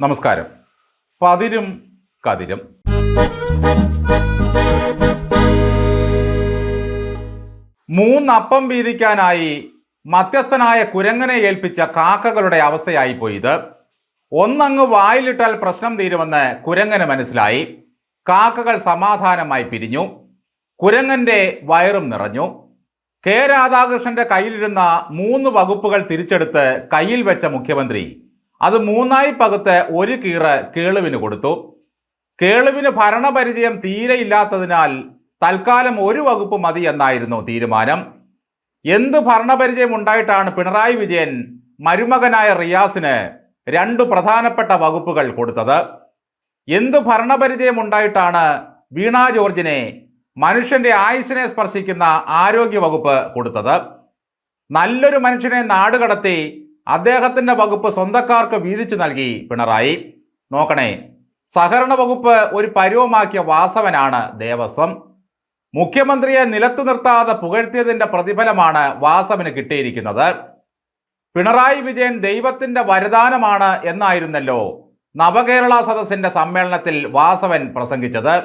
നമസ്കാരം. പതിരും കതിരും. മൂന്നപ്പം വീതിക്കാനായി മധ്യസ്ഥനായ കുരങ്ങനെ ഏൽപ്പിച്ച കാക്കകളുടെ അവസ്ഥയായി പോയിത് ഒന്നങ്ങ് വായിലിട്ടാൽ പ്രശ്നം തീരുമെന്ന് കുരങ്ങന് മനസ്സിലായി. കാക്കകൾ സമാധാനമായി പിരിഞ്ഞു. കുരങ്ങന്റെ വയറും നിറഞ്ഞു. കെ രാധാകൃഷ്ണന്റെ കയ്യിലിരുന്ന മൂന്ന് വകുപ്പുകൾ തിരിച്ചെടുത്ത് കയ്യിൽ വെച്ച മുഖ്യമന്ത്രി അത് മൂന്നായി പകുത്ത് ഒരു കീറ് കേളുവിന് കൊടുത്തു. കേളുവിന് ഭരണപരിചയം തീരെയില്ലാത്തതിനാൽ തൽക്കാലം ഒരു വകുപ്പ് മതി എന്നായിരുന്നു തീരുമാനം. എന്ത് ഭരണപരിചയം ഉണ്ടായിട്ടാണ് പിണറായി വിജയൻ മരുമകനായ റിയാസിന് രണ്ടു പ്രധാനപ്പെട്ട വകുപ്പുകൾ കൊടുത്തത്. എന്ത് ഭരണപരിചയം ഉണ്ടായിട്ടാണ് വീണ ജോർജിനെ മനുഷ്യന്റെ ആയുസിനെ സ്പർശിക്കുന്ന ആരോഗ്യ വകുപ്പ് കൊടുത്തത്. നല്ലൊരു മനുഷ്യനെ നാടുകടത്തി അദ്ദേഹത്തിന്റെ വകുപ്പ് സ്വന്തക്കാർക്ക് വീതിച്ചു നൽകി. പിണറായി നോക്കണേ. സഹകരണ വകുപ്പ് ഒരു പരുവമാക്കിയ വാസവനാണ് ദേവസ്വം. മുഖ്യമന്ത്രിയെ നിലത്തു നിർത്താതെ പുകഴ്ത്തിയതിന്റെ പ്രതിഫലമാണ് വാസവന് കിട്ടിയിരിക്കുന്നത്. പിണറായി വിജയൻ ദൈവത്തിന്റെ വരദാനമാണ് എന്നായിരുന്നല്ലോ നവകേരള സദസ്സിന്റെ സമ്മേളനത്തിൽ വാസവൻ പ്രസംഗിച്ചത്.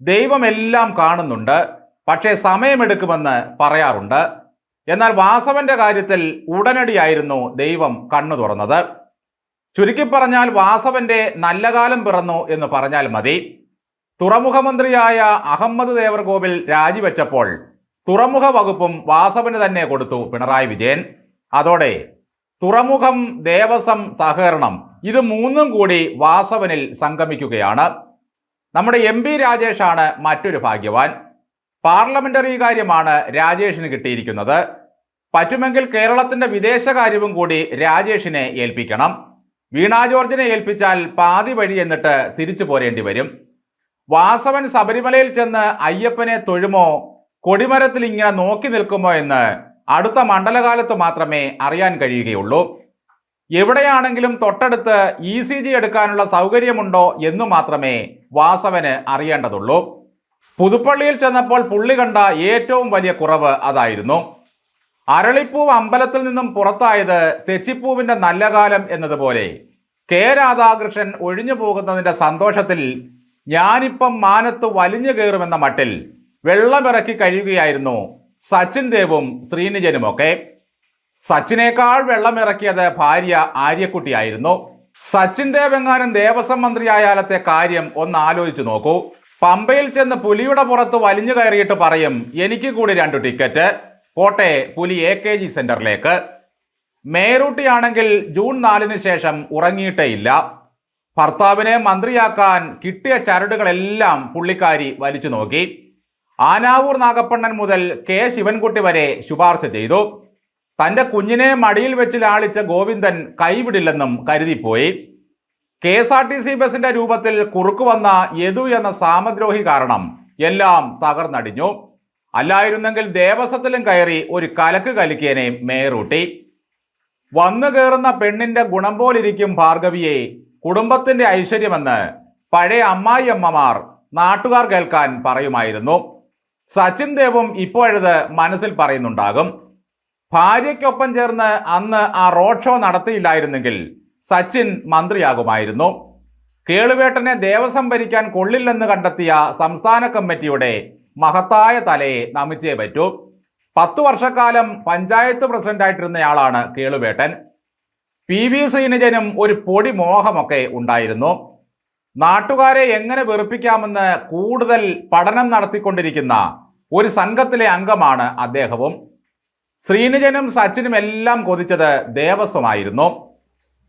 ദൈവമെല്ലാം കാണുന്നുണ്ട് പക്ഷേ സമയമെടുക്കുമെന്ന് പറയാറുണ്ട്. എന്നാൽ വാസവന്റെ കാര്യത്തിൽ ഉടനടിയായിരുന്നു ദൈവം കണ്ണു തുറന്നത്. ചുരുക്കി പറഞ്ഞാൽ വാസവന്റെ നല്ല കാലം പിറന്നു എന്ന് പറഞ്ഞാൽ മതി. തുറമുഖമന്ത്രിയായ അഹമ്മദ് ദേവർകോവിൽ രാജിവെച്ചപ്പോൾ തുറമുഖ വകുപ്പും വാസവന് തന്നെ കൊടുത്തു പിണറായി വിജയൻ. അതോടെ തുറമുഖം ദേവസ്വം സഹകരണം ഇത് മൂന്നും കൂടി വാസവനിൽ സംഗമിക്കുകയാണ്. നമ്മുടെ എം പി രാജേഷാണ് മറ്റൊരു ഭാഗ്യവാൻ. പാർലമെന്ററി കാര്യമാണ് രാജേഷിന് കിട്ടിയിരിക്കുന്നത്. പറ്റുമെങ്കിൽ കേരളത്തിന്റെ വിദേശകാര്യവും കൂടി രാജേഷിനെ ഏൽപ്പിക്കണം. വീണാ ജോർജിനെ ഏൽപ്പിച്ചാൽ പാതി വഴി എന്നിട്ട് തിരിച്ചു പോരേണ്ടി വരും. വാസവൻ ശബരിമലയിൽ ചെന്ന് അയ്യപ്പനെ തൊഴുമോ കൊടിമരത്തിൽ ഇങ്ങനെ നോക്കി നിൽക്കുമോ എന്ന് അടുത്ത മണ്ഡലകാലത്ത് മാത്രമേ അറിയാൻ കഴിയുകയുള്ളൂ. എവിടെയാണെങ്കിലും തൊട്ടടുത്ത് ഇ സി ജി എടുക്കാനുള്ള സൗകര്യമുണ്ടോ എന്നു മാത്രമേ വാസവന് അറിയേണ്ടതുള്ളൂ. പുതുപ്പള്ളിയിൽ ചെന്നപ്പോൾ പുള്ളി കണ്ട ഏറ്റവും വലിയ കുറവ് അതായിരുന്നു. അരളിപ്പൂവ് അമ്പലത്തിൽ നിന്നും പുറത്തായത് തെച്ചിപ്പൂവിന്റെ നല്ല കാലം എന്നതുപോലെ. കെ. രാധാകൃഷ്ണൻ ഒഴിഞ്ഞു പോകുന്നതിന്റെ സന്തോഷത്തിൽ ഞാനിപ്പം മാനത്ത് വലിഞ്ഞു കയറുമെന്ന മട്ടിൽ വെള്ളമിറക്കി കഴിയുകയായിരുന്നു സച്ചിൻ ദേവും ശ്രീനിജനുമൊക്കെ. സച്ചിനേക്കാൾ വെള്ളമിറക്കിയത് ഭാര്യ ആര്യക്കുട്ടിയായിരുന്നു. സച്ചിൻ ദേവ് എങ്ങാനും ദേവസ്വം മന്ത്രിയായാലത്തെ കാര്യം ഒന്ന് ആലോചിച്ചു നോക്കൂ. പമ്പയിൽ ചെന്ന് പുലിയുടെ പുറത്ത് വലിഞ്ഞു കയറിയിട്ട് പറയും എനിക്ക് കൂടി രണ്ടു ടിക്കറ്റ്. പോട്ടെ പുലി എ കെ ജി സെന്ററിലേക്ക്. മേറൂട്ടിയാണെങ്കിൽ ജൂൺ നാലിന് ശേഷം ഉറങ്ങിയിട്ടേയില്ല ഭർത്താവിനെ മന്ത്രിയാക്കാൻ കിട്ടിയ ചരടുകളെല്ലാം പുള്ളിക്കാരി വലിച്ചു നോക്കി. ആനാവൂർ നാഗപ്പണ്ണൻ മുതൽ കെ ശിവൻകുട്ടി വരെ ശുപാർശ ചെയ്തു. തന്റെ കുഞ്ഞിനെ മടിയിൽ വെച്ച് ലാളിച്ച ഗോവിന്ദൻ കൈവിടില്ലെന്നും കരുതിപ്പോയി. K S R T C ബസിന്റെ രൂപത്തിൽ കുറുക്കു വന്ന യദു എന്ന സാമദ്രോഹി കാരണം എല്ലാം തകർന്നടിഞ്ഞു. അല്ലായിരുന്നെങ്കിൽ ദേവസ്വത്തിലും കയറി ഒരു കലക്ക് കലിക്കേനെ മേറൂട്ടി. വന്നു കയറുന്ന പെണ്ണിന്റെ ഗുണം പോലിരിക്കും ഭാർഗവിയെ. കുടുംബത്തിന്റെ ഐശ്വര്യമെന്ന് പഴയ അമ്മായിയമ്മമാർ നാട്ടുകാർ കേൾക്കാൻ പറയുമായിരുന്നു. സച്ചിൻ ദേവും ഇപ്പോഴത് മനസ്സിൽ പറയുന്നുണ്ടാകും. ഭാര്യയ്ക്കൊപ്പം ചേർന്ന് അന്ന് ആ റോഡ് ഷോ നടത്തിയില്ലായിരുന്നെങ്കിൽ സച്ചിൻ മന്ത്രിയാകുമായിരുന്നു. കേളുവേട്ടനെ ദേവസ്വം ഭരിക്കാൻ കൊള്ളില്ലെന്ന് കണ്ടെത്തിയ സംസ്ഥാന കമ്മിറ്റിയുടെ മഹത്തായ തലയെ നമിച്ചേ പറ്റൂ. പത്തു വർഷക്കാലം പഞ്ചായത്ത് പ്രസിഡന്റായിട്ടിരുന്നയാളാണ് കേളുവേട്ടൻ. പി വി ശ്രീനിജനും ഒരു പൊടി മോഹമൊക്കെ ഉണ്ടായിരുന്നു. നാട്ടുകാരെ എങ്ങനെ വെറുപ്പിക്കാമെന്ന് കൂടുതൽ പഠനം നടത്തിക്കൊണ്ടിരിക്കുന്ന ഒരു സംഘത്തിലെ അംഗമാണ് അദ്ദേഹവും. ശ്രീനിജനും സച്ചിനും എല്ലാം കൊതിച്ചത് ദേവസ്വമായിരുന്നു.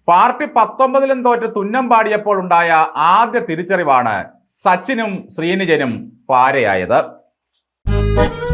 പാർട്ടി പത്തൊമ്പതിലും തോറ്റ് തുന്നം പാടിയപ്പോൾ ഉണ്ടായ ആദ്യ തിരിച്ചറിവാണ് സച്ചിനും ശ്രീനിജനും പാരയായത്. Thank you.